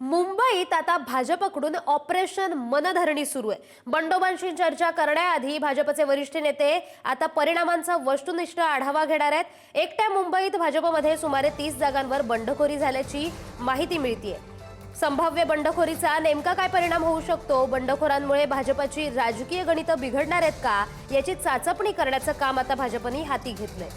मुंबईत आता भाजपकडून ऑपरेशन मनधरणी सुरू आहे. बंडोबांशी चर्चा करण्याआधी भाजपचे वरिष्ठ नेते आता परिणामांचा वस्तुनिष्ठ आढावा घेणार आहेत. एकट्या मुंबईत भाजपमध्ये सुमारे तीस जागांवर बंडखोरी झाल्याची माहिती मिळतीये. संभाव्य बंडखोरीचा नेमका काय परिणाम होऊ शकतो? बंडखोरांमुळे भाजपाची राजकीय गणितं बिघडणार आहेत का? याची चाचपणी करण्याचं काम आता भाजपने हाती घेतलंय.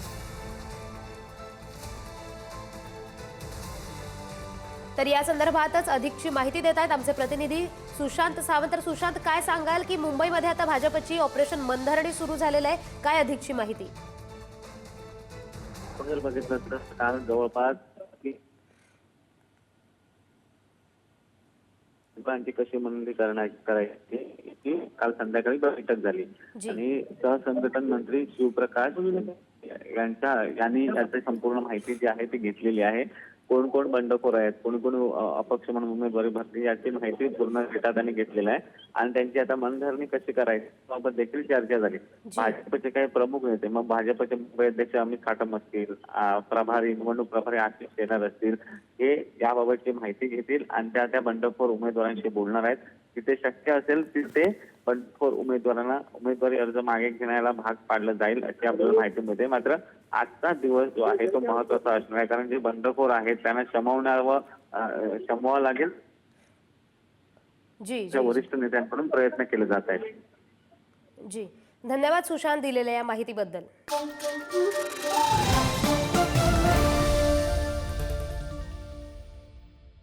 तर या संदर्भातच अधिकची माहिती देत आहेत आमचे प्रतिनिधी सुशांत सावंत. तर सुशांत काय सांगाल की मुंबईमध्ये आता भाजपची ऑपरेशन मनधरणी सुरू झालेलं आहे? काय अधिकची माहिती? बघितलं तर काल जवळपास लोकांची कशी करण्या करायची याची काल संध्याकाळी बैठक झाली. आणि सहसंघटन मंत्री शिवप्रकाश यांच्या यांनी याची संपूर्ण माहिती जी आहे ती घेतलेली आहे. कोण कोण बंडखोर आहेत कोण कोण अपक्ष म्हणून उमेदवारी भरली याची माहिती पूर्ण डेटा त्यांनी घेतलेला आहे. आणि त्यांची आता मनधरणी कशी करायची याबाबत देखील चर्चा झाली. भाजपचे काही प्रमुख नेते मग भाजपचे मुंबई अध्यक्ष अमित खाटम असतील प्रभारी निवडणूक प्रभारी आशिष शेलार असतील हे याबाबतची माहिती घेतील आणि त्या त्या बंडखोर उमेदवारांशी बोलणार आहेत. तिथे शक्य असेल तिथे बंडखोर उमेदवारांना उमेदवारी अर्ज मागे घेण्याला भाग पाडलं जाईल अशी आपल्याला माहिती मिळते. मात्र आजचा दिवस जो आहे तो महत्त्वाचा असणार आहे. कारण जे बंडखोर आहेत त्यांना शमवण्यावर शमवावं लागेल. जी वरिष्ठ नेत्यांकडून प्रयत्न केले जात आहेत. जी. धन्यवाद सुशांत दिलेल्या या माहितीबद्दल.